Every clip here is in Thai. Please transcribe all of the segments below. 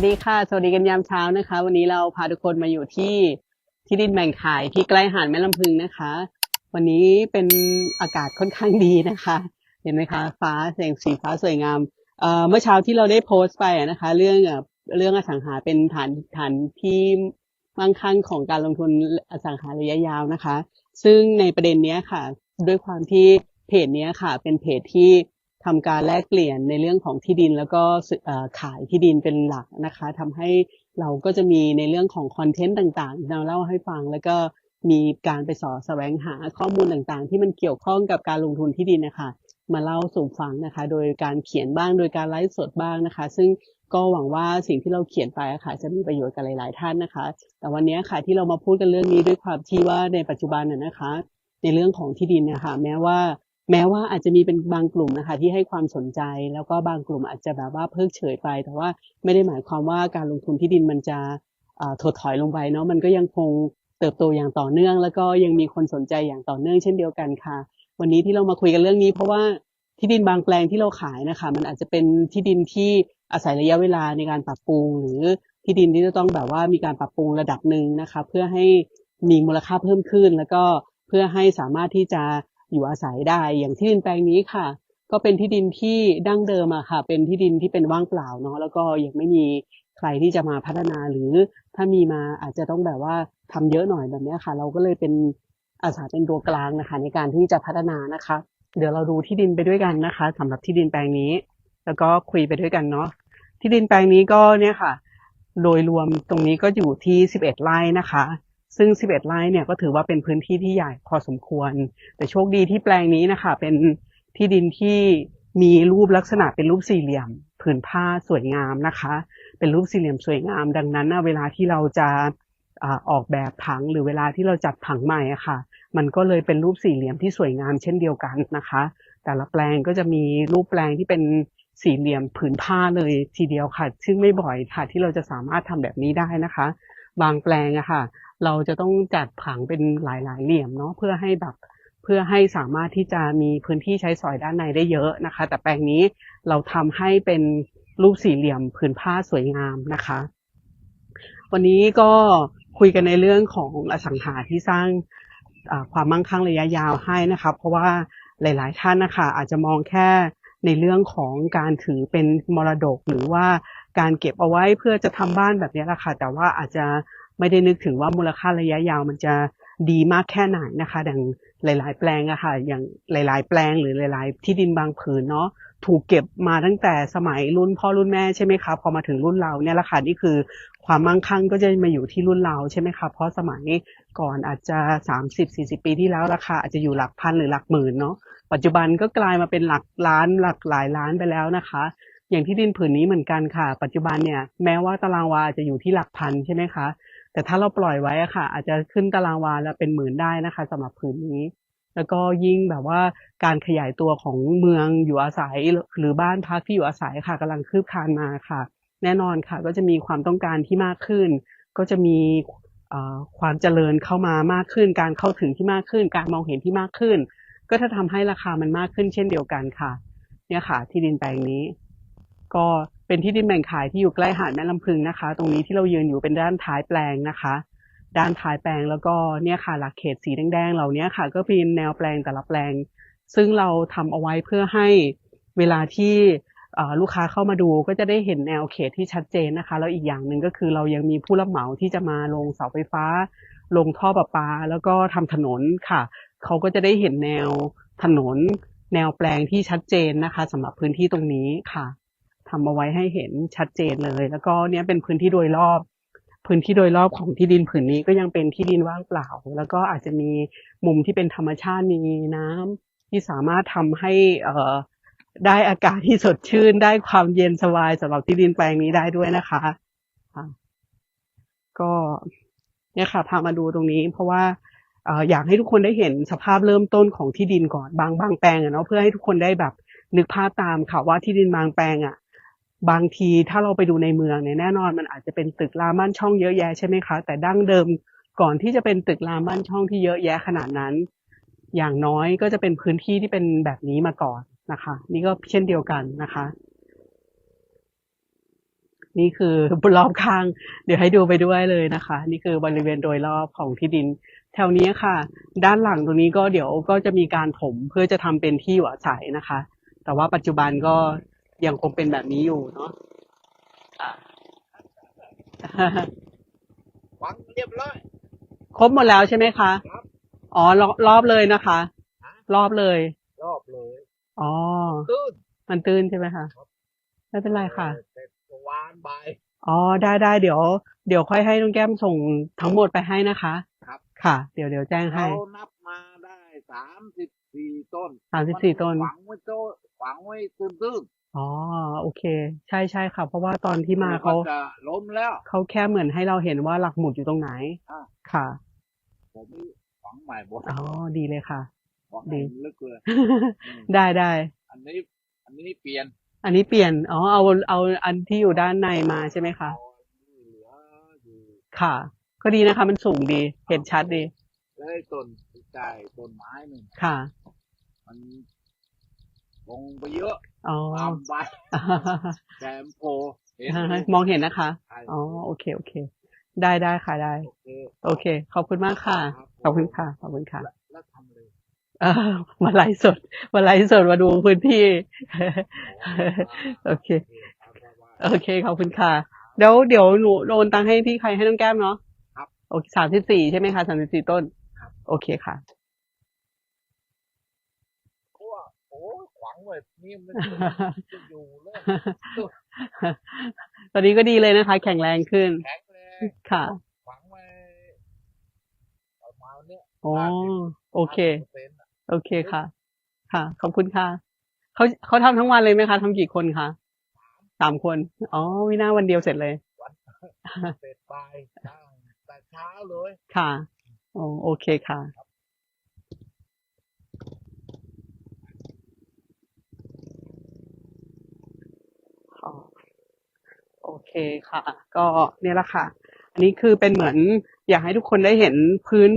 วัสดีค่ะ สวัสดีกันยามเช้านะคะ วันนี้เราพาทุกคนมาอยู่ที่ที่ดินแบ่งขายที่ใกล้หาดแม่ลำพึงนะคะ วันนี้เป็นอากาศค่อนข้างดีนะคะ เห็นไหมคะ ฟ้าแสงสีฟ้าสวยงามเเมื่อเช้าที่เราได้โพสต์ไปนะคะ เรื่องเรื่องอสังหาเป็นฐานฐานที่มั่งคั่งของการลงทุนอสังหาระยะยาวนะคะ ซึ่งในประเด็นนี้ค่ะ ด้วยความที่เพจนี้ค่ะ เป็นเพจที่ ทำการแลกเปลี่ยนในเรื่องของที่ดิน แล้วก็ขายที่ดินเป็นหลักนะคะทำให้เราก็จะมีในเรื่องของคอนเทนต์ต่างๆเราเล่าให้ฟังแล้วก็มีการไปสอแสวงหาข้อมูลต่างๆ ที่มันเกี่ยวข้องกับการลงทุนที่ดินนะคะมาเล่าสู่ฟังนะคะ โดยการเขียนบ้างโดยการไลฟ์สดบ้างนะคะ ซึ่งก็หวังว่าสิ่งที่เราเขียนไปะค่ะจะมีประโยชน์กับหลาย ๆ ท่านนะคะ แต่วันนี้ค่ะที่เรามาพูดกันเรื่องนี้ด้วยความที่ว่าในปัจจุบันน่ะนะคะ ในเรื่องของที่ดินเนะคะแม้ว่า แม้ว่าอาจจะมีเป็นบางกลุ่มนะคะที่ให้ความสนใจ แล้วก็บางกลุ่มอาจจะแบบว่าเพิกเฉยไป แต่ว่าไม่ได้หมายความว่าการลงทุนที่ดินมันจะอ่าถดถอยลงไปเนาะมันก็ยังคงเติบโตอย่างต่อเนื่อง แล้วก็ยังมีคนสนใจอย่างต่อเนื่องเช่นเดียวกันค่ะ วันนี้ที่เรามาคุยกันเรื่องนี้ เพราะว่าที่ดินบางแปลงที่เราขายนะคะ มันอาจจะเป็นที่ดินที่อาศัยระยะเวลาในการปรับปรุง หรือที่ดินที่จะต้องแบบว่ามีการปรับปรุงระดับหนึ่งนะคะ เพื่อให้มีมูลค่าเพิ่มขึ้น แล้วก็เพื่อให้สามารถที่จะ อยู่อาศัยได้ อย่างที่ดินแปลงนี้ค่ะ ก็เป็นที่ดินที่ดั้งเดิมอะค่ะ เป็นที่ดินที่เป็นว่างเปล่าเนาะแล้วก็ยังไม่มีใครที่จะมาพัฒนาหรือถ้ามีมาอาจจะต้องแบบว่าทำเยอะหน่อยแบบนี้ค่ะ เราก็เลยเป็นอาสาเป็นตัวกลางนะคะ ในการที่จะพัฒนานะคะ เดี๋ยวเราดูที่ดินไปด้วยกันนะคะสำหรับที่ดินแปลงนี้ แล้วก็คุยไปด้วยกันเนาะที่ดินแปลงนี้ก็เนี่ยค่ะ โดยรวมตรงนี้ก็อยู่ที่ 11 ไร่นะคะ ซึ่ง 11 ไร่เนี่ยก็ถือว่าเป็นพื้นที่ที่ใหญ่พอสมควร แต่โชคดีที่แปลงนี้นะคะเป็นที่ดินที่มีรูปลักษณะเป็นรูปสี่เหลี่ยมผืนผ้าสวยงามนะคะ เป็นรูปสี่เหลี่ยมสวยงาม ดังนั้นนะเวลาที่เราจะออกแบบผังหรือเวลาที่เราจัดผังใหม่อะค่ะ มันก็เลยเป็นรูปสี่เหลี่ยมที่สวยงามเช่นเดียวกันนะคะ แต่ละแปลงก็จะมีรูปแปลงที่เป็นสี่เหลี่ยมผืนผ้าเลยทีเดียวค่ะ ซึ่งไม่บ่อยค่ะ ที่เราจะสามารถทำแบบนี้ได้นะคะ บางแปลงอะค่ะ เราจะต้องจัดผังเป็นหลายๆ เหลี่ยมเนาะเพื่อให้แบบเพื่อให้สามารถที่จะมีพื้นที่ใช้สอยด้านในได้เยอะนะคะ แต่แปลงนี้เราทำให้เป็นรูปสี่เหลี่ยมผืนผ้าสวยงามนะคะ วันนี้ก็คุยกันในเรื่องของอสังหาที่สร้างความมั่งคั่งระยะยาวให้นะคะเพราะว่าหลาย ๆ ท่านนะคะอาจจะมองแค่ในเรื่องของการถือเป็นมรดกหรือว่าการเก็บเอาไว้เพื่อจะทำบ้านแบบนี้แหละค่ะแต่ว่าอาจจะ ไม่ได้นึกถึงว่ามูลค่าระยะยาวมันจะดีมากแค่ไหนนะคะดังหลาย ๆ แปลงอะค่ะ อย่างหลาย ๆ แปลงหรือหลาย ๆ ที่ดินบางผืนเนาะถูกเก็บมาตั้งแต่สมัยรุ่นพ่อรุ่นแม่ใช่ไหมคะพอมาถึงรุ่นเราเนี่ยแหละค่ะนี่คือความมั่งคั่งก็จะมาอยู่ที่รุ่นเราใช่ไหมคะเพราะสมัยก่อนอาจจะสามสิบสี่สิบปีที่แล้วราคาอาจจะอยู่หลักพันหรือหลักหมื่นเนาะปัจจุบันก็กลายมาเป็นหลักล้านหลักหลายล้านไปแล้วนะคะ อย่างที่ดินผืนนี้เหมือนกันค่ะ ปัจจุบันเนี่ยแม้ว่าตารางวาจะอยู่ที่หลักพันใช่ไหมคะ แต่ถ้าเราปล่อยไว้อะค่ะ อาจจะขึ้นตารางวาแล้วเป็นหมื่นได้นะคะสำหรับผืนนี้ แล้วก็ยิ่งแบบว่าการขยายตัวของเมืองอยู่อาศัยหรือบ้านพักที่อยู่อาศัยค่ะกำลังคืบคลานมาค่ะ แน่นอนค่ะ ก็จะมีความต้องการที่มากขึ้น ก็จะมีความเจริญเข้ามามากขึ้น การเข้าถึงที่มากขึ้น การมองเห็นที่มากขึ้น ก็จะทำให้ราคามันมากขึ้นเช่นเดียวกันค่ะ เนี่ยค่ะ ที่ดินแปลงนี้ ก็เป็นที่ดินแบ่งขายที่อยู่ใกล้หาดแม่ลำพึงนะคะ ตรงนี้ที่เรายืนอยู่เป็นด้านท้ายแปลงนะคะ ด้านท้ายแปลงแล้วก็เนี่ยค่ะหลักเขตสีแดงๆเหล่านี้ค่ะ ก็เป็นแนวแปลงแต่ละแปลง ซึ่งเราทำเอาไว้เพื่อให้เวลาที่ลูกค้าเข้ามาดูก็จะได้เห็นแนวเขตที่ชัดเจนนะคะ แล้วอีกอย่างหนึ่งก็คือเรายังมีผู้รับเหมาที่จะมาลงเสาไฟฟ้า ลงท่อประปา แล้วก็ทำถนนค่ะ เขาก็จะได้เห็นแนวถนน แนวแปลงที่ชัดเจนนะคะสำหรับพื้นที่ตรงนี้ค่ะ ทำเอาไว้ให้เห็นชัดเจนเลย แล้วก็เนี่ยเป็นพื้นที่โดยรอบ พื้นที่โดยรอบของที่ดินผืนนี้ก็ยังเป็นที่ดินว่างเปล่า แล้วก็อาจจะมีมุมที่เป็นธรรมชาติมีน้ำที่สามารถทำให้เอ่อได้อากาศที่สดชื่น ได้ความเย็นสบายสำหรับที่ดินแปลงนี้ได้ด้วยนะคะะก็เนี่ยค่ะพามาดูตรงนี้ เพราะว่าเอ่ออยากให้ทุกคนได้เห็นสภาพเริ่มต้นของที่ดินก่อนบางบางแปลงอะเนาะเพื่อให้ทุกคนได้แบบนึกภาพตามค่ะว่าที่ดินบางแปลงอะ บางทีถ้าเราไปดูในเมืองเนี่ยแน่นอนมันอาจจะเป็นตึกรามบ้านช่องเยอะแยะใช่ไหมคะ แต่ดั้งเดิมก่อนที่จะเป็นตึกรามบ้านช่องที่เยอะแยะขนาดนั้น อย่างน้อยก็จะเป็นพื้นที่ที่เป็นแบบนี้มาก่อนนะคะ นี่ก็เช่นเดียวกันนะคะ นี่คือรอบข้าง เดี๋ยวให้ดูไปด้วยเลยนะคะ นี่คือบริเวณโดยรอบของที่ดิน แถวนี้ค่ะ ด้านหลังตรงนี้ก็เดี๋ยวก็จะมีการถมเพื่อจะทำเป็นที่อยู่อาศัยนะคะ แต่ว่าปัจจุบันก็ ยังคงเป็นแบบนี้อยู่เนาะอะฟังเรียบร้อย ครบหมดแล้วใช่ไหมคะครับอ๋อรอบรอบเลยนะคะ รอบเลย รอบเลย อ๋อ ตื้น มันตื้นใช่ไหมคะครับไม่เป็นไรค่ะเสร็จวานบ่ายอ๋อ ได้ได้เดี๋ยว เดี๋ยวค่อยให้น้องแก้มส่งทั้งหมดไปให้นะคะ ครับ ค่ะ เดี๋ยวเดี๋ยวแจ้งให้เขานับมาได้สามสิบสี่ต้น34ต้น ฝังไว้โตฝังไว้ตื้นตื้น อ๋อ โอเค ใช่ใช่ค่ะ เพราะว่าตอนที่มาเขาจะล้มแล้ว เขาแค่เหมือนให้เราเห็นว่าหลักหมุดอยู่ตรงไหนอ่าค่ะ ผมนี่ฝังใหม่หมดอ๋อดีเลยค่ะฝังดีให้ลึกเลยได้ได้อันนี้ อันนี้เปลี่ยน อันนี้เปลี่ยนอ๋อเอาเอาอันที่อยู่ด้านในมาใช่ไหมคะเอาอันนี้เหลืออยู่ค่ะ ก็ดีนะคะ มันสูงดีเห็นชัดดีแล้วไอ้ต้นใกล้ต้นไม้หนึ่งค่ะ มัน ลงไปเยอะอ๋อตามไปแซมโพเห็นไหมมองเห็นนะคะใช่อ๋อ โอเค โอเค ได้ได้ค่ะ ได้โอเคโอเค ขอบคุณมากค่ะ ขอบคุณค่ะ ขอบคุณค่ะแล้วแล้วทำเลยเออมาไลฟ์สด มาไลฟ์สด มาดูพื้นที่ โอเค โอเค ขอบคุณค่ะ เดี๋ยวเดี๋ยวหนูโอนตังค์ให้พี่ใครให้น้องแก้มเนาะ ครับ โอเคสามสิบสี่ใช่ไหมคะสามสิบสี่ต้นครับโอเคค่ะ เพราะว่าโอ้ ยขวางไว้นี่มันจะอยู่เลยตอนนี้ก็ดีเลยนะคะ แข็งแรงขึ้น แข็งแรงค่ะขวางไว้ประมาณเนี้ยโอ้โอเค50%อะโอเคค่ะ ค่ะ ขอบคุณค่ะ เขาเขาทำทั้งวันเลยไหมคะทำกี่คนคะสามคน อ๋อวินาวันเดียวเสร็จเลยเสร็จไปตั้งแต่เช้าเลย ค่ะอ๋อโอเคค่ะ อ๋อโอ เคค่ะ ก็เนี่ยแหละค่ะ อันนี้คือเป็นเหมือนอยากให้ทุกคนได้เห็นพื้น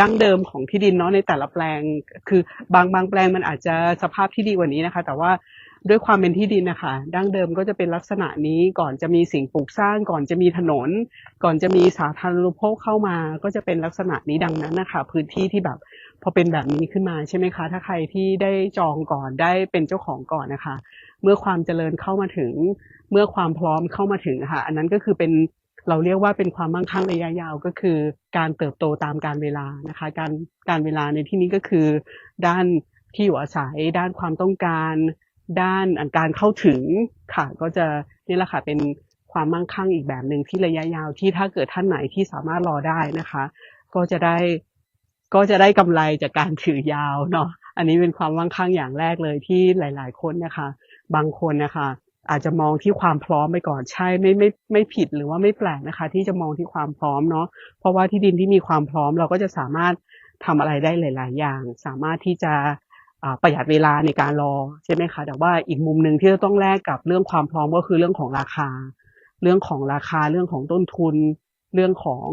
ดั้งเดิมของที่ดินเนาะในแต่ละแปลง คือบางบางแปลงมันอาจจะสภาพที่ดีกว่านี้นะคะ แต่ว่าด้วยความเป็นที่ดินนะคะดั้งเดิมก็จะเป็นลักษณะนี้ก่อนจะมีสิ่งปลูกสร้าง ก่อนจะมีถนน ก่อนจะมีสาธารณูปโภคเข้ามา ก็จะเป็นลักษณะนี้ดังนั้นนะคะพื้นที่ที่แบบพอเป็นแบบนี้ขึ้นมาใช่ไหมคะ ถ้าใครที่ได้จองก่อนได้เป็นเจ้าของก่อนนะคะ เมื่อความเจริญเข้ามาถึง เมื่อความพร้อมเข้ามาถึงค่ะอันนั้นก็คือเป็นเราเรียกว่าเป็นความมั่งคั่งระยะยาวก็คือ การเติบโตตามการเวลานะคะ การการเวลาในที่นี้ก็คือ ด้านที่อยู่อาศัย ด้านความต้องการ ด้านการเข้าถึงค่ะ ก็จะนี่แหละค่ะเป็นความมั่งคั่งอีกแบบหนึ่งที่ระยะยาวที่ถ้าเกิดท่านไหนที่สามารถรอได้นะคะ ก็จะได้ก็จะได้กำไรจากการถือยาวเนาะอันนี้เป็นความมั่งคั่งอย่างแรกเลยที่หลาย ๆ คนนะคะ บางคนนะคะ อาจจะมองที่ความพร้อมไปก่อนใช่ไม่ไม่ไม่ผิดหรือว่าไม่แปลกนะคะ ที่จะมองที่ความพร้อมเนาะเพราะว่าที่ดินที่มีความพร้อมเราก็จะสามารถทำอะไรได้หลาย ๆ อย่าง สามารถที่จะประหยัดเวลาในการรอใช่ไหมคะแต่ว่าอีกมุมหนึ่งที่จะต้องแลกกับเรื่องความพร้อมก็คือเรื่องของราคา เรื่องของราคาเรื่องของต้นทุน เรื่องของ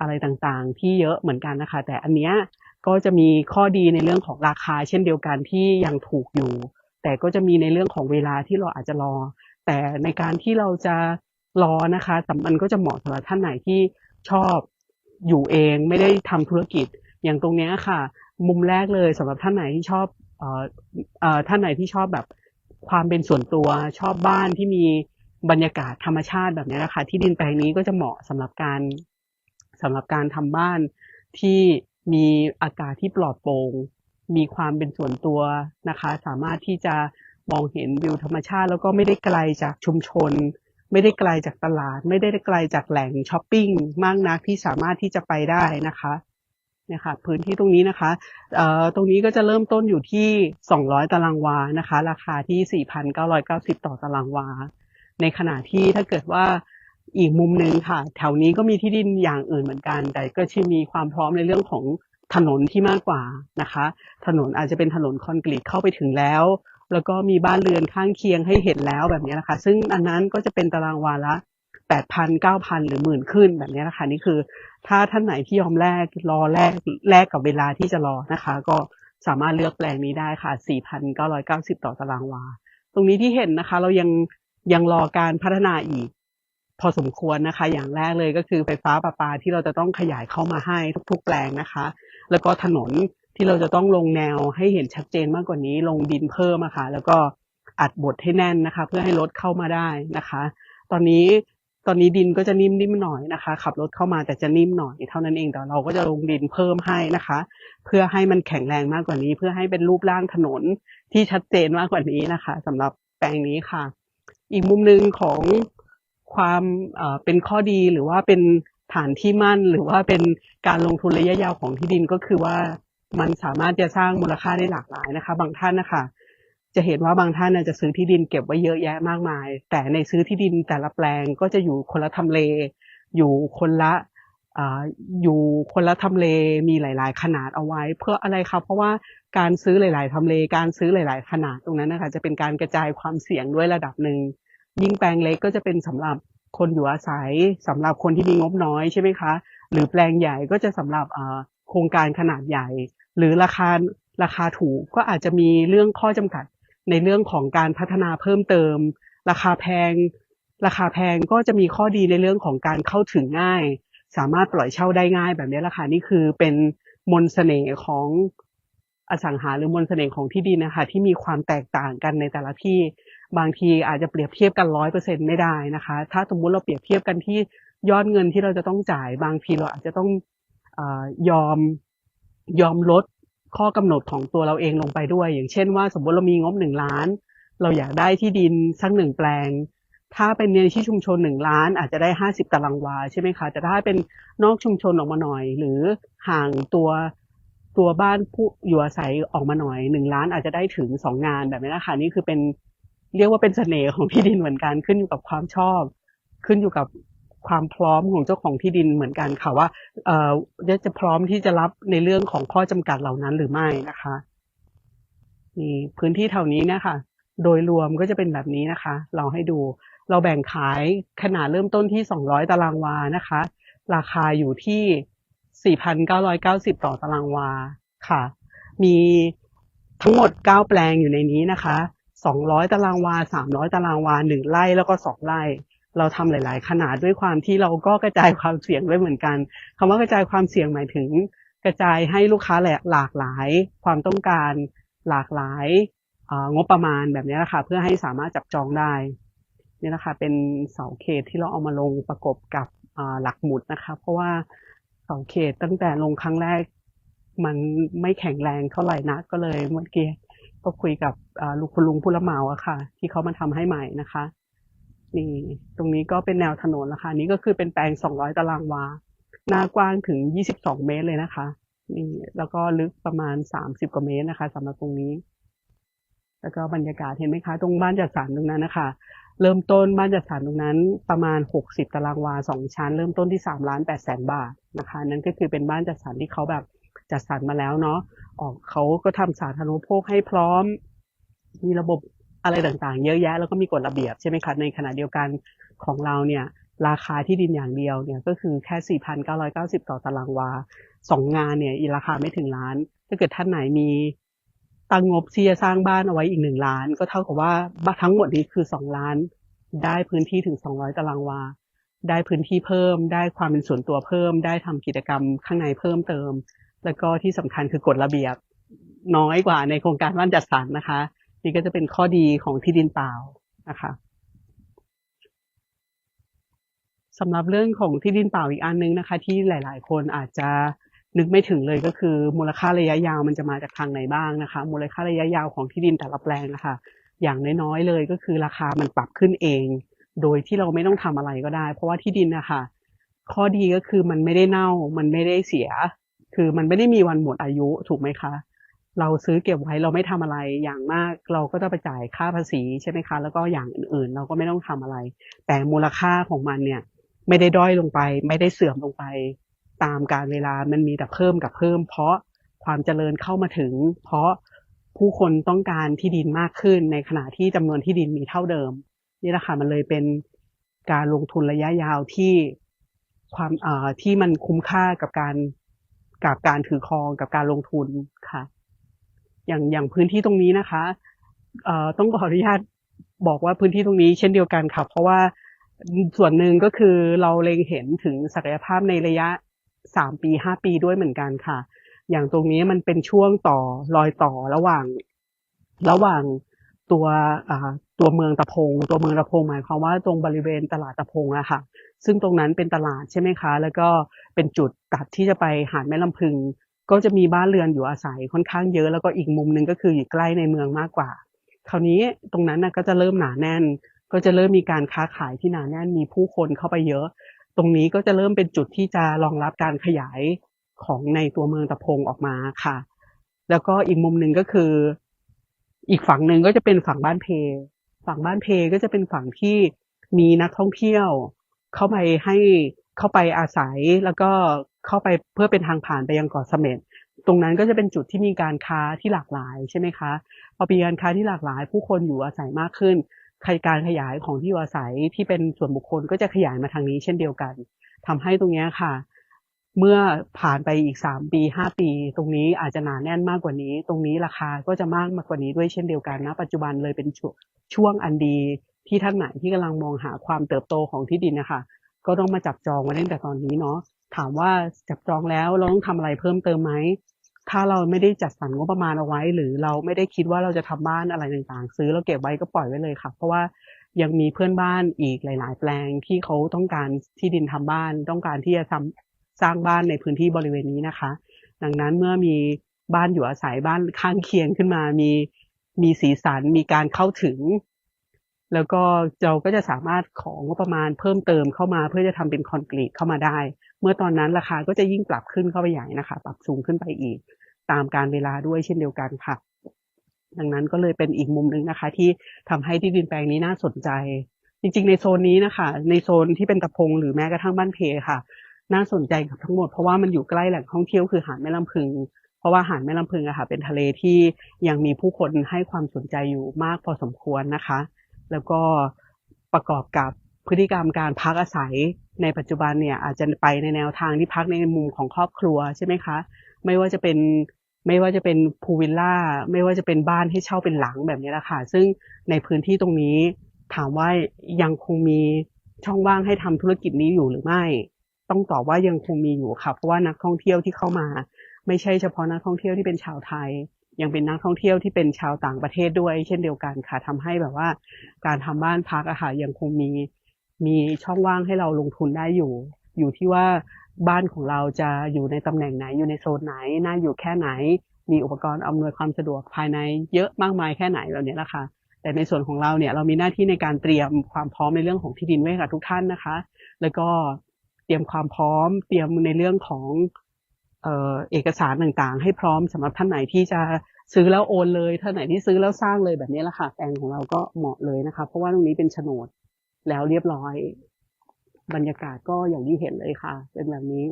อะไรต่างๆ ที่เยอะเหมือนกันนะคะ แต่อันเนี้ยก็จะมีข้อดีในเรื่องของราคา เช่นเดียวกันที่ยังถูกอยู่ แต่ก็จะมีในเรื่องของเวลาที่เราอาจจะรอ แต่ในการที่เราจะรอนะคะแต่มันก็จะเหมาะสำหรับท่านไหนที่ชอบอยู่เองไม่ได้ทำธุรกิจ อย่างตรงนี้ค่ะ มุมแรกเลยสำหรับท่านไหนที่ชอบเอ่อเอ่อท่านไหนที่ชอบแบบความเป็นส่วนตัวชอบบ้านที่มีบรรยากาศธรรมชาติแบบนี้นะคะ ที่ดินแปลงนี้ก็จะเหมาะสำหรับการสำหรับการทำบ้านที่มีอากาศที่ปลอดโปร่ง มีความเป็นส่วนตัวนะคะ สามารถที่จะมองเห็นวิวธรรมชาติ แล้วก็ไม่ได้ไกลจากชุมชน ไม่ได้ไกลจากตลาด ไม่ได้ไกลจากแหล่งช้อปปิ้งมากนักที่สามารถที่จะไปได้นะคะเนี่ยค่ะพื้นที่ตรงนี้นะคะเอ่อตรงนี้ก็จะเริ่มต้นอยู่ที่ 200 ตารางวานะคะ ราคาที่ 4,990 ต่อตารางวา ในขณะที่ถ้าเกิดว่าอีกมุมหนึ่งค่ะ แถวนี้ก็มีที่ดินอย่างอื่นเหมือนกัน แต่ก็จะมีความพร้อมในเรื่องของ ถนนที่มากกว่านะคะ ถนนอาจจะเป็นถนนคอนกรีตเข้าไปถึงแล้ว แล้วก็มีบ้านเรือนข้างเคียงให้เห็นแล้วแบบนี้นะคะ ซึ่งอันนั้นก็จะเป็นตารางวาละแปดพันเก้าพันหรือหมื่นขึ้นแบบนี้นะคะนี่คือ ถ้าท่านไหนที่ยอมแลกรอแลกแลกกับเวลาที่จะรอนะคะ ก็สามารถเลือกแปลงนี้ได้ค่ะ 4,990 ต่อตารางวา ตรงนี้ที่เห็นนะคะ เรายังยังรอการพัฒนาอีก พอสมควรนะคะ อย่างแรกเลยก็คือไฟฟ้าประปาที่เราจะต้องขยายเข้ามาให้ทุกๆ แปลงนะคะ แล้วก็ถนนที่เราจะต้องลงแนวให้เห็นชัดเจนมากกว่านี้ลงดินเพิ่มอะค่ะแล้วก็อัดบดให้แน่นนะคะ เพื่อให้รถเข้ามาได้นะคะ ตอนนี้ตอนนี้ดินก็จะนิ่มๆหน่อยนะคะ ขับรถเข้ามาแต่จะนิ่มหน่อยเท่านั้นเองแต่เราก็จะลงดินเพิ่มให้นะคะ เพื่อให้มันแข็งแรงมากกว่านี้ เพื่อให้เป็นรูปร่างถนนที่ชัดเจนมากกว่านี้นะคะสำหรับแปลงนี้ค่ะ อีกมุมหนึ่งของความเป็นข้อดีหรือว่าเป็น ฐานที่มั่นหรือว่าเป็นการลงทุนระยะยาวของที่ดินก็คือว่ามันสามารถจะสร้างมูลค่าได้หลากหลายนะคะ บางท่านนะคะจะเห็นว่าบางท่านจะซื้อที่ดินเก็บไว้เยอะแยะมากมาย แต่ในซื้อที่ดินแต่ละแปลงก็จะอยู่คนละทำเล อยู่คนละอยู่คนละทำเลมีหลาย ๆ ขนาดเอาไว้ เพื่ออะไรครับเพราะว่าการซื้อหลาย ๆทำเลการซื้อหลาย ๆ ขนาดตรงนั้นนะคะจะเป็นการกระจายความเสี่ยงด้วยระดับหนึ่งยิ่งแปลงเล็กก็จะเป็นสำหรับ คนอยู่อาศัยสำหรับคนที่มีงบน้อยใช่ไหมคะ หรือแปลงใหญ่ก็จะสำหรับโครงการขนาดใหญ่ หรือราคาราคาถูกก็อาจจะมีเรื่องข้อจำกัดในเรื่องของการพัฒนาเพิ่มเติม ราคาแพง ราคาแพงก็จะมีข้อดีในเรื่องของการเข้าถึงง่าย สามารถปล่อยเช่าได้ง่ายแบบนี้แหละค่ะนี่คือเป็นมนต์เสน่ห์ของอสังหาหรือมนต์เสน่ห์ของที่ดินนะคะที่มีความแตกต่างกันในแต่ละที่ บางทีอาจจะเปรียบเทียบกันร้อยเปอร์เซ็นไม่ได้นะคะ ถ้าสมมุติเราเปรียบเทียบกันที่ยอดเงินที่เราจะต้องจ่าย บางทีเราอาจจะต้องอยอมยอมลดข้อกำหนดของตัวเราเองลงไปด้วย อย่างเช่นว่า สมมติเรามีงบหนึ่งล้าน เราอยากได้ที่ดินสักหนึ่งแปลง ถ้าเป็นในที่ชุมชนหนึ่งล้าน อาจจะได้ห้าสิบตารางวาใช่ไหมคะ แต่ถ้าเป็นนอกชุมชนออกมาหน่อย หรือห่างตัวตัวบ้านผู้อยู่อาศัยออกมาหน่อยหนึ่งล้านอาจจะได้ถึงสองงานแบบนี้นะคะนี่คือเป็น เรียกว่าเป็นเสน่ห์ของที่ดินเหมือนกันขึ้นอยู่กับความชอบ ขึ้นอยู่กับความพร้อมของเจ้าของที่ดินเหมือนกันค่ะว่าเอ่อจะพร้อมที่จะรับในเรื่องของข้อจำกัดเหล่านั้นหรือไม่นะคะนี่พื้นที่แถวนี้นะคะ โดยรวมก็จะเป็นแบบนี้นะคะ เราให้ดูเราแบ่งขายขนาดเริ่มต้นที่ 200 ตารางวานะคะ ราคาอยู่ที่ 4,990 ต่อตารางวาค่ะ มีทั้งหมด 9 แปลงอยู่ในนี้นะคะ 200ตารางวา300ตารางวา1ไร่แล้วก็2ไร่ เราทำหลาย ๆ ขนาดด้วยความที่เราก็กระจายความเสี่ยงด้วยเหมือนกันคำว่ากระจายความเสี่ยงหมายถึง กระจายให้ลูกค้าหลากหลาย ความต้องการหลากหลายงบประมาณแบบนี้นะคะเพื่อให้สามารถจับจองได้นี่นะคะเป็นเสาเขตที่เราเอามาลงประกบกับหลักหมุดนะคะ เพราะว่าเสาเขตตั้งแต่ลงครั้งแรก มันไม่แข็งแรงเท่าไหร่นะก็เลยเมื่อกี้ ก็คุยกับลูกคุณลุงผู้รับเหมาอะค่ะ ที่เขามาทำให้ใหม่นะคะ นี่ ตรงนี้ก็เป็นแนวถนนนะคะนี่ก็คือเป็นแปลง200ตารางวา หน้ากว้างถึง22เมตรเลยนะคะ นี่ แล้วก็ลึกประมาณ30กว่าเมตรนะคะสำหรับตรงนี้ แล้วก็บรรยากาศเห็นไหมคะ ตรงบ้านจัดสรรตรงนั้นนะคะเริ่มต้นบ้านจัดสรรตรงนั้นประมาณ 60 ตารางวา2ชั้น เริ่มต้นที่3ล้าน8แสนบาทนะคะ นั่นก็คือเป็นบ้านจัดสรรที่เขาแบบ จัดสรรมาแล้วเนาะออกเขาก็ทำสาธารณูปโภคให้พร้อม มีระบบอะไรต่างๆ เยอะแยะแล้วก็มีกฎระเบียบใช่ไหมคะในขณะเดียวกันของเราเนี่ยราคาที่ดินอย่างเดียวเนี่ยก็คือแค่ 4,990 ต่อตารางวาสองงานเนี่ยอีราคาไม่ถึงล้าน ถ้าเกิดท่านไหนมีตังงบที่จะสร้างบ้านเอาไว้อีกหนึ่งล้าน ก็เท่ากับว่าทั้งหมดนี้คือสองล้าน ได้พื้นที่ถึง 200 ตารางวา ได้พื้นที่เพิ่ม ได้ความเป็นส่วนตัวเพิ่ม ได้ทำกิจกรรมข้างในเพิ่มเติม แล้วก็ที่สำคัญคือกฎระเบียบ น้อยกว่าในโครงการบ้านจัดสรรนะคะ นี่ก็จะเป็นข้อดีของที่ดินเปล่านะคะสำหรับเรื่องของที่ดินเปล่าอีกอันนึงนะคะ ที่หลาย ๆ คนอาจจะนึกไม่ถึงเลยก็คือ มูลค่าระยะยาวมันจะมาจากทางไหนบ้างนะคะ มูลค่าระยะยาวของที่ดินแต่ละแปลงนะคะ อย่างน้อยๆเลยก็คือราคามันปรับขึ้นเอง โดยที่เราไม่ต้องทำอะไรก็ได้ เพราะว่าที่ดินนะคะข้อดีก็คือมันไม่ได้เน่ามันไม่ได้เสีย คือมันไม่ได้มีวันหมดอายุถูกไหมคะ เราซื้อเก็บไว้เราไม่ทำอะไรอย่างมาก เราก็จะไปจ่ายค่าภาษีใช่ไหมคะ แล้วก็อย่างอื่นๆ เราก็ไม่ต้องทำอะไร แต่มูลค่าของมันเนี่ย ไม่ได้ด้อยลงไป ไม่ได้เสื่อมลงไป ตามการเวลามันมีแต่เพิ่มกับเพิ่ม เพราะความเจริญเข้ามาถึง เพราะผู้คนต้องการที่ดินมากขึ้น ในขณะที่จำนวนที่ดินมีเท่าเดิม นี่แหละค่ะมันเลยเป็นการลงทุนระยะยาวที่ความที่มันคุ้มค่ากับการ กับการถือครองกับการลงทุนค่ะ อย่างอย่างพื้นที่ตรงนี้นะคะเอ่อต้องขออนุญาตบอกว่าพื้นที่ตรงนี้เช่นเดียวกันค่ะ เพราะว่าส่วนหนึ่งก็คือเราเล็งเห็นถึงศักยภาพในระยะสามปีห้าปีด้วยเหมือนกันค่ะ อย่างตรงนี้มันเป็นช่วงต่อรอยต่อระหว่าง ระหว่างตัว ตัวเมืองตะพง ตัวเมืองตะพงหมายความว่าตรงบริเวณตลาดตะพงอะค่ะ ซึ่งตรงนั้นเป็นตลาดใช่ไหมคะ แล้วก็เป็นจุดตัดที่จะไปหาดแม่ลำพึง ก็จะมีบ้านเรือนอยู่อาศัยค่อนข้างเยอะ แล้วก็อีกมุมหนึ่งก็คืออยู่ใกล้ในเมืองมากกว่า คราวนี้ตรงนั้นนะก็จะเริ่มหนาแน่น ก็จะเริ่มมีการค้าขายที่หนาแน่น มีผู้คนเข้าไปเยอะ ตรงนี้ก็จะเริ่มเป็นจุดที่จะรองรับการขยายของในตัวเมืองตะพงออกมาค่ะ แล้วก็อีกมุมหนึ่งก็คือ อีกฝั่งหนึ่งก็จะเป็นฝั่งบ้านเพ ฝั่งบ้านเพก็จะเป็นฝั่งที่มีนักท่องเที่ยว เข้าไปให้เข้าไปอาศัยแล้วก็เข้าไปเพื่อเป็นทางผ่านไปยังเกาะเสม็ดตรงนั้นก็จะเป็นจุดที่มีการค้าที่หลากหลายใช่ไหมคะพอมีการค้าที่หลากหลาย ผู้คนอยู่อาศัยมากขึ้นการขยายของที่อยู่อาศัยที่เป็นส่วนบุคคลก็จะขยายมาทางนี้เช่นเดียวกันทำให้ตรงนี้ค่ะ เมื่อผ่านไปอีกสามปีห้าปี ตรงนี้อาจจะหนาแน่นมากกว่านี้ ตรงนี้ราคาก็จะมากมากกว่านี้ด้วยเช่นเดียวกันนะ ปัจจุบันเลยเป็นช่วงช่วงอันดีที่ท่านไหนที่กำลังมองหาความเติบโตของที่ดินนะคะก็ต้องมาจับจองไว้ตั้งแต่ตอนนี้เนาะถามว่าจับจองแล้วเราต้องทำอะไรเพิ่มเติมไหมถ้าเราไม่ได้จัดสรรงบประมาณเอาไว้ หรือเราไม่ได้คิดว่าเราจะทำบ้านอะไรต่างๆ ซื้อแล้วเก็บไว้ก็ปล่อยไว้เลยค่ะ เพราะว่ายังมีเพื่อนบ้านอีกหลาย ๆ แปลงที่เขาต้องการที่ดินทำบ้าน ต้องการที่จะทำ สร้างบ้านในพื้นที่บริเวณนี้นะคะ ดังนั้นเมื่อมีบ้านอยู่อาศัยบ้านข้างเคียงขึ้นมา มีมีสีสันมีการเข้าถึง แล้วก็เราก็จะสามารถของงบประมาณเพิ่มเติมเข้ามา เพื่อจะทำเป็นคอนกรีตเข้ามาได้ เมื่อตอนนั้นราคาก็จะยิ่งปรับขึ้นเข้าไปใหญ่นะคะ ปรับสูงขึ้นไปอีก ตามการเวลาด้วยเช่นเดียวกันค่ะ ดังนั้นก็เลยเป็นอีกมุมหนึ่งนะคะ ที่ทำให้ที่ดินแปลงนี้น่าสนใจจริงๆ ในโซนนี้นะคะ ในโซนที่เป็นตะพงหรือแม้กระทั่งบ้านเพค่ะ น่าสนใจกับทั้งหมดเพราะว่ามันอยู่ใกล้แหล่งท่องเที่ยวคือหาดแม่ลำพึง เพราะว่าหาดแม่ลำพึงอะค่ะเป็นทะเลที่ยังมีผู้คนให้ความสนใจอยู่มากพอสมควรนะคะ แล้วก็ประกอบกับพฤติกรรมการพักอาศัยในปัจจุบันเนี่ยอาจจะไปในแนวทางที่พักในมุมของครอบครัวใช่ไหมคะ ไม่ว่าจะเป็นไม่ว่าจะเป็นพูลวิลล่าไม่ว่าจะเป็นบ้านให้เช่าเป็นหลังแบบนี้แหละค่ะ ซึ่งในพื้นที่ตรงนี้ถามว่ายังคงมีช่องว่างให้ทำธุรกิจนี้อยู่หรือไม่ ต้องตอบว่ายังคงมีอยู่ค่ะเพราะว่านักท่องเที่ยวที่เข้ามา ไม่ใช่เฉพาะนักท่องเที่ยวที่เป็นชาวไทย ยังเป็นนักท่องเที่ยวที่เป็นชาวต่างประเทศด้วย เช่นเดียวกันค่ะทำให้แบบว่า การทำบ้านพักอะค่ะยังคงมีมีช่องว่างให้เราลงทุนได้อยู่ อยู่ที่ว่าบ้านของเราจะอยู่ในตำแหน่งไหนอยู่ในโซนไหน น่าอยู่แค่ไหน มีอุปกรณ์อำนวยความสะดวกภายในเยอะมากมายแค่ไหนแบบนี้แหละค่ะแต่ในส่วนของเราเนี่ยเรามีหน้าที่ในการเตรียมความพร้อมในเรื่องของที่ดินไว้กับทุกท่านนะคะ แล้วก็ เตรียมความพร้อม เตรียมในเรื่องของเออเอกสารต่างๆ ให้พร้อมสำหรับท่านไหนที่จะซื้อแล้วโอนเลยท่านไหนที่ซื้อแล้วสร้างเลยแบบนี้แหละค่ะแปลงของเราก็เหมาะเลยนะคะ เพราะว่าตรงนี้เป็นโฉนดแล้วเรียบร้อย บรรยากาศก็อย่างที่เห็นเลยค่ะ เป็นแบบนี้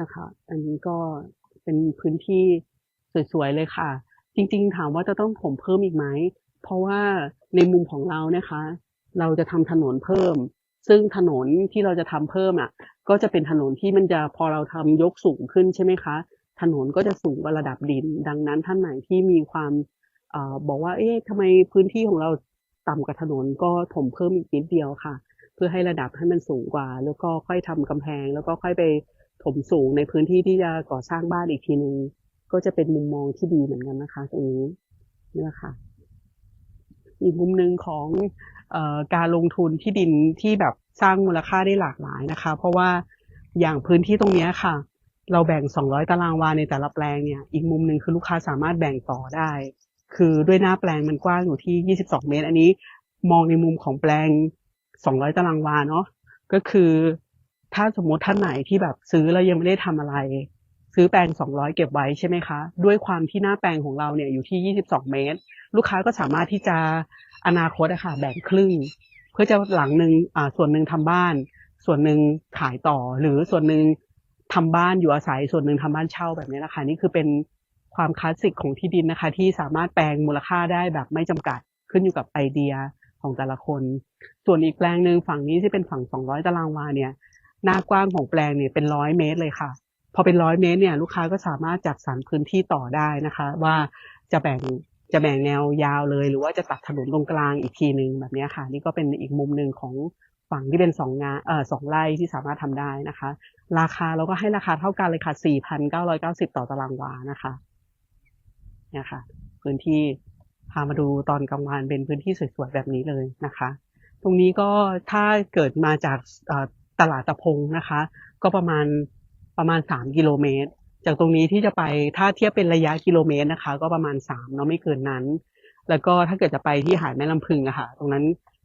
นะคะ อันนี้ก็เป็นพื้นที่สวยๆเลยค่ะ จริง ๆ ถามว่าจะต้องถมเพิ่มอีกไหมเพราะว่าในมุมของเรานะคะ เราจะทำถนนเพิ่ม ซึ่งถนนที่เราจะทำเพิ่มอะ ก็จะเป็นถนนที่มันจะพอเราทำยกสูงขึ้นใช่ไหมคะ ถนนก็จะสูงกว่าระดับดิน ดังนั้นท่านไหนที่มีความอบอกว่า เอ๊ะทำไมพื้นที่ของเราต่ำกว่าถนนก็ถมเพิ่มอีกนิดเดียวค่ะ เพื่อให้ระดับให้มันสูงกว่า แล้วก็ค่อยทำกำแพง แล้วก็ค่อยไปถมสูงในพื้นที่ที่จะก่อสร้างบ้านอีกทีนึงก็จะเป็นมุมมองที่ดีเหมือนกันนะคะตรงนี้นี่แหละค่ะ อีกมุมหนึ่งของ การลงทุนที่ดินที่แบบสร้างมูลค่าได้หลากหลายนะคะ เพราะว่าอย่างพื้นที่ตรงนี้ค่ะ เราแบ่ง 200 ตารางวาในแต่ละแปลงเนี่ย อีกมุมหนึ่งคือลูกค้าสามารถแบ่งต่อได้ คือด้วยหน้าแปลงมันกว้างอยู่ที่ 22 เมตร อันนี้มองในมุมของแปลง 200 ตารางวาเนาะ ก็คือ ถ้าสมมติท่านไหนที่แบบซื้อแล้วยังไม่ได้ทำอะไร ซื้อแปลง 200 เก็บไว้ใช่ไหมคะ ด้วยความที่หน้าแปลงของเราเนี่ยอยู่ที่ 22 เมตร ลูกค้าก็สามารถที่จะ อนาคตอะค่ะแบ่งครึ่ง เพื่อจะหลังหนึ่งอ่าส่วนหนึ่งทำบ้าน ส่วนหนึ่งขายต่อ หรือส่วนหนึ่งทำบ้านอยู่อาศัย ส่วนหนึ่งทำบ้านเช่าแบบนี้นะคะนี่คือเป็นความคลาสสิกของที่ดินนะคะ ที่สามารถแปลงมูลค่าได้แบบไม่จำกัดขึ้นอยู่กับไอเดียของแต่ละคน ส่วนอีกแปลงหนึ่งฝั่งนี้ที่เป็นฝั่ง 200 ตารางวาเนี่ยหน้ากว้างของแปลงเนี่ยเป็นร้อยเมตรเลยค่ะ พอเป็นร้อยเมตรเนี่ยลูกค้าก็สามารถจัดสรรพื้นที่ต่อได้นะคะ ว่าจะแบ่ง จะแบ่งแนวยาวเลย หรือว่าจะตัดถนนตรงกลางอีกทีหนึ่งแบบนี้ค่ะ นี่ก็เป็นอีกมุมหนึ่งของฝั่งที่เป็นสองงานเอ่อสองไร่ที่สามารถทำได้นะคะ ราคาเราก็ให้ราคาเท่ากันเลยค่ะ4,990ต่อตารางวานะคะเนี่ยค่ะ พื้นที่พามาดูตอนกลางวันเป็นพื้นที่สวยๆแบบนี้เลยนะคะ ตรงนี้ก็ถ้าเกิดมาจากตลาดตะพงนะคะ ก็ประมาณประมาณ3กิโลเมตร จากตรงนี้ที่จะไปถ้าเทียบเป็นระยะกิโลเมตรนะคะ ก็ประมาณ3เนาะไม่เกินนั้น แล้วก็ถ้าเกิดจะไปที่หาดแม่ลำพึงอะค่ะ ตรงนั้น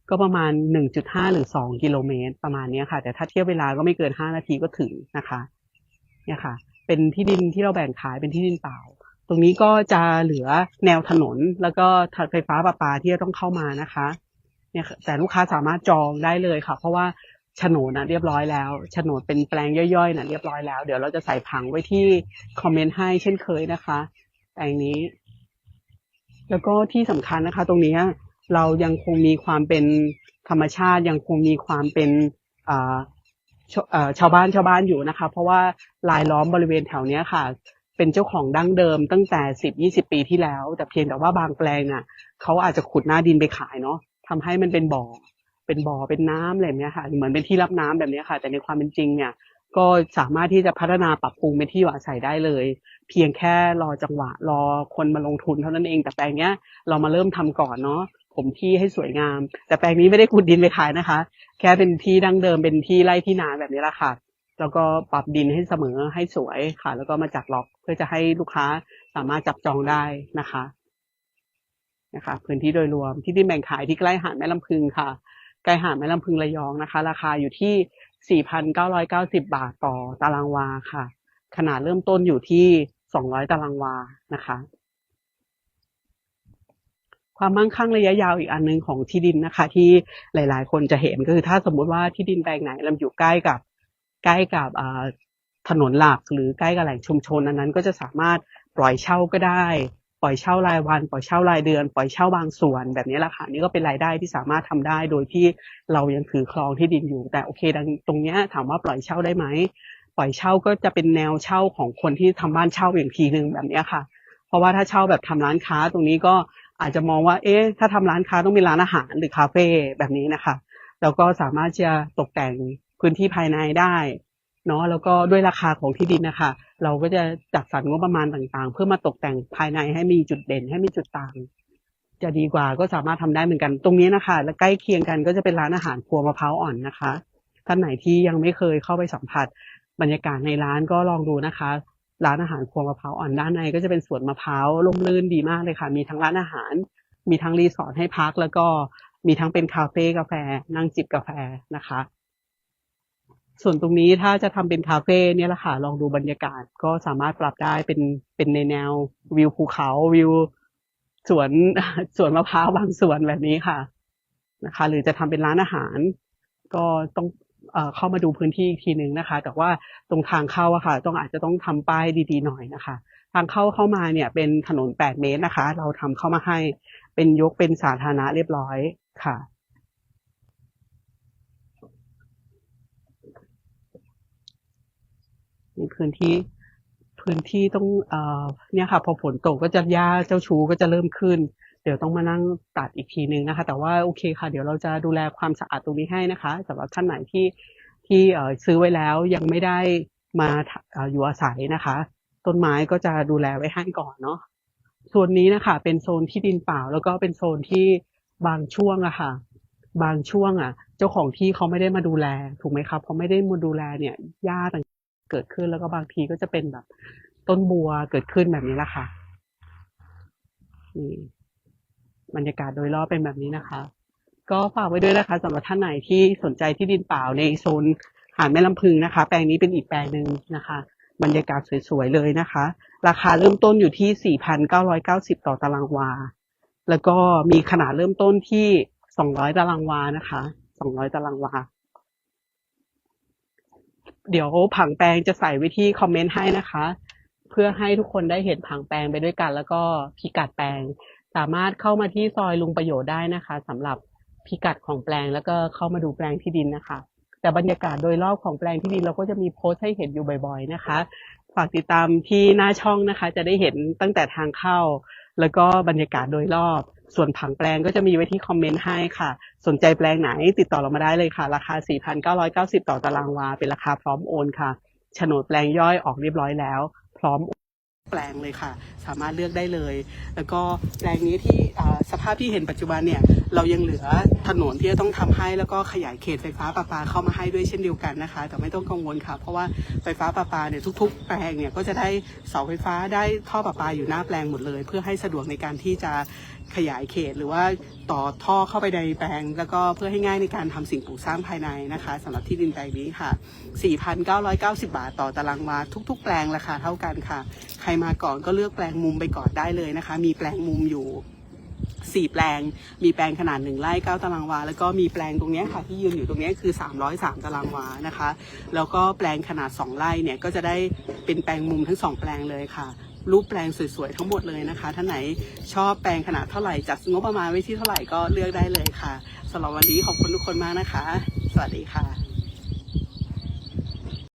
ก็ประมาณ 1.5 หรือ 2 กิโลเมตร ประมาณนี้ค่ะ แต่ถ้าเทียบเวลาก็ไม่เกิน 5 นาทีก็ถึงนะคะเนี่ยค่ะ เป็นที่ดินที่เราแบ่งขายเป็นที่ดินเปล่า ตรงนี้ก็จะเหลือแนวถนนแล้วก็ไฟฟ้าประปาที่จะต้องเข้ามานะคะเนี่ยแต่ลูกค้าสามารถจองได้เลยค่ะ เพราะว่า โฉนดนะเรียบร้อยแล้วโฉนดเป็นแปลงย่อยๆนะเรียบร้อยแล้ว เดี๋ยวเราจะใส่ผังไว้ที่คอมเมนต์ให้เช่นเคยนะคะ แปลงนี้ แล้วก็ที่สำคัญนะคะ ตรงนี้เรายังคงมีความเป็นธรรมชาติ ยังคงมีความเป็นชาวบ้านชาวบ้านอยู่นะคะ เพราะว่าลายล้อมบริเวณแถวนี้ค่ะ เป็นเจ้าของดั้งเดิมตั้งแต่สิบยี่สิบปีที่แล้ว แต่เพียงแต่ว่าบางแปลงอะเขาอาจจะขุดหน้าดินไปขายเนาะทำให้มันเป็นบ่อ เป็นบ่อเป็นน้ำอะไรแบบนี้ค่ะ เหมือนเป็นที่รับน้ำแบบนี้ค่ะ แต่ในความเป็นจริงเนี่ย ก็สามารถที่จะพัฒนาปรับปรุงเป็นที่อยู่อาศัยได้เลย เพียงแค่รอจังหวะ รอคนมาลงทุนเท่านั้นเอง แต่แปลงเนี้ยเรามาเริ่มทำก่อนเนาะผมที่ให้สวยงาม แต่แปลงนี้ไม่ได้ขุดดินไปขายนะคะ แค่เป็นที่ดั้งเดิมเป็นที่ไร่ที่นาแบบนี้ละค่ะ แล้วก็ปรับดินให้เสมอให้สวยค่ะ แล้วก็มาจัดล็อกเพื่อจะให้ลูกค้าสามารถจับจองได้นะคะ นะคะ พื้นที่โดยรวมที่ดินแบ่งขายที่ใกล้หาดแม่ลำพึงค่ะ ใกล้หาดแม่ลำพึงระยองนะคะ ราคาอยู่ที่ 4,990 บาทต่อตารางวาค่ะ ขนาดเริ่มต้นอยู่ที่ 200 ตารางวานะคะ ความมั่งคั่งระยะยาวอีกอันหนึงของที่ดินนะคะ ที่หลาย ๆ คนจะเห็นก็คือถ้าสมมุติว่าที่ดินแปลงไหนเราอยู่ใกล้กับใกล้กับถนนหลักหรือใกล้กับแหล่งชุมชนอันนั้นก็จะสามารถปล่อยเช่าก็ได้ ปล่อยเช่ารายวัน ปล่อยเช่ารายเดือน ปล่อยเช่าบางส่วนแบบนี้แหละค่ะนี่ก็เป็นรายได้ที่สามารถทำได้ โดยที่เรายังถือครองที่ดินอยู่ แต่โอเคดังตรงเนี้ยถามว่าปล่อยเช่าได้ไหมปล่อยเช่าก็จะเป็นแนวเช่าของคนที่ทำบ้านเช่าอย่างทีหนึ่งแบบนี้ค่ะ เพราะว่าถ้าเช่าแบบทำร้านค้าตรงนี้ก็อาจจะมองว่า เอ๊ะ ถ้าทำร้านค้าต้องมีร้านอาหารหรือคาเฟ่แบบนี้นะคะ แล้วก็สามารถจะตกแต่งพื้นที่ภายในได้ เนาะแล้วก็ด้วยราคาของที่ดินนะคะเราก็จะจัดสรรงบประมาณต่างๆ เพื่อมาตกแต่งภายในให้มีจุดเด่นให้มีจุดต่าง จะดีกว่าก็สามารถทำได้เหมือนกัน ตรงนี้นะคะและใกล้เคียงกันก็จะเป็นร้านอาหารครัวมะพร้าวอ่อนนะคะท่านไหนที่ยังไม่เคยเข้าไปสัมผัส บรรยากาศในร้านก็ลองดูนะคะ ร้านอาหารครัวมะพร้าวอ่อนด้านในก็จะเป็นสวนมะพร้าวร่มรื่นดีมากเลยค่ะ มีทั้งร้านอาหาร มีทั้งรีสอร์ทให้พักแล้วก็มีทั้งเป็นคาเฟ่กาแฟ นั่งจิบกาแฟนะคะ ส่วนตรงนี้ถ้าจะทำเป็นคาเฟ่เนี่ยแหละค่ะลองดูบรรยากาศก็สามารถปรับได้เป็นเป็นในแนววิวภูเขาวิวสวนสวนมะพร้าวบางสวนแบบนี้ค่ะนะคะ หรือจะทำเป็นร้านอาหาร ก็ต้องเข้ามาดูพื้นที่อีกทีหนึ่งนะคะ แต่ว่าตรงทางเข้าอะค่ะ ต้องอาจจะต้องทำป้ายดีๆหน่อยนะคะ ทางเข้าเข้ามาเนี่ยเป็นถนน 8 เมตรนะคะ เราทำเข้ามาให้เป็นยกเป็นสาธารณะเรียบร้อยค่ะ นี่พื้นที่พื้นที่ต้องเอ่อเนี่ยค่ะ พอฝนตกก็จะหญ้าเจ้าชูก็จะเริ่มขึ้น เดี๋ยวต้องมานั่งตัดอีกทีนึงนะคะ แต่ว่าโอเคค่ะ เดี๋ยวเราจะดูแลความสะอาดตรงนี้ให้นะคะสำหรับท่านไหนที่ที่เอ่อซื้อไว้แล้วยังไม่ได้มาเอ่ออยู่อาศัยนะคะ ต้นไม้ก็จะดูแลไว้ให้ก่อนเนาะส่วนนี้นะคะ เป็นโซนที่ดินเปล่า แล้วก็เป็นโซนที่บางช่วงอะค่ะ บางช่วงอะเจ้าของที่เขาไม่ได้มาดูแล ถูกไหมครับพอไม่ได้มาดูแลเนี่ยหญ้าต่าง เกิดขึ้นแล้วก็บางทีก็จะเป็นแบบ ต้นบัวเกิดขึ้นแบบนี้แหละค่ะนี่บรรยากาศโดยรอบเป็นแบบนี้นะคะ ก็ฝากไว้ด้วยนะคะสำหรับท่านไหนที่สนใจที่ดินเปล่าในโซนหาดแม่ลำพึงนะคะ แปลงนี้เป็นอีกแปลงหนึ่งนะคะ บรรยากาศสวยๆเลยนะคะ ราคาเริ่มต้นอยู่ที่ 4,990 ต่อตารางวา แล้วก็มีขนาดเริ่มต้นที่ 200 ตารางวานะคะ 200 ตารางวา เดี๋ยวผังแปลงจะใส่ไว้ที่คอมเมนต์ให้นะคะ เพื่อให้ทุกคนได้เห็นผังแปลงไปด้วยกัน แล้วก็พิกัดแปลง สามารถเข้ามาที่ซอยลุงประโยชน์ได้นะคะสำหรับพิกัดของแปลงแล้วก็เข้ามาดูแปลงที่ดินนะคะ แต่บรรยากาศโดยรอบของแปลงที่ดินเราก็จะมีโพสต์ให้เห็นอยู่บ่อย ๆ นะคะ ฝากติดตามที่หน้าช่องนะคะ จะได้เห็นตั้งแต่ทางเข้า แล้วก็บรรยากาศโดยรอบ ส่วนผังแปลงก็จะมีไว้ที่คอมเมนต์ให้ค่ะ สนใจแปลงไหนติดต่อเรามาได้เลยค่ะ ราคา 4,990 ต่อตารางวา เป็นราคาพร้อมโอนค่ะโฉนดแปลงย่อยออกเรียบร้อยแล้ว พร้อม แปลงเลยค่ะ สามารถเลือกได้เลย แล้วก็แปลงนี้ที่สภาพที่เห็นปัจจุบันเนี่ย เรายังเหลือถนนที่จะต้องทำให้แล้วก็ขยายเขตไฟฟ้าประปาเข้ามาให้ด้วยเช่นเดียวกันนะคะ แต่ไม่ต้องกังวลค่ะ เพราะว่าไฟฟ้าประปาเนี่ยทุก ๆ แปลงเนี่ยก็จะได้เสาไฟฟ้าได้ท่อประปาอยู่หน้าแปลงหมดเลย เพื่อให้สะดวกในการที่จะ ขยายเขต หรือว่าต่อท่อเข้าไปในแปลง แล้วก็เพื่อให้ง่ายในการทำสิ่งปลูกสร้างภายในนะคะสำหรับที่ดินแปลงนี้ค่ะ 4,990 บาทต่อตารางวาทุก ๆ แปลงราคาเท่ากันค่ะ ใครมาก่อนก็เลือกแปลงมุมไปก่อนได้เลยนะคะ มีแปลงมุมอยู่สี่แปลง มีแปลงขนาดหนึ่งไร่เก้าตารางวา แล้วก็มีแปลงตรงนี้ค่ะที่ยืนอยู่ตรงนี้คือ 303 ตารางวานะคะ แล้วก็แปลงขนาด 2 ไร่เนี่ยก็จะได้เป็นแปลงมุมทั้งสองแปลงเลยค่ะ รูปแปลงสวยๆทั้งหมดเลยนะคะท่านไหนชอบแปลงขนาดเท่าไหร่จัดงบประมาณไว้ที่เท่าไหร่ก็เลือกได้เลยค่ะสำหรับวันนี้ขอบคุณทุกคนมากนะคะ สวัสดีค่ะ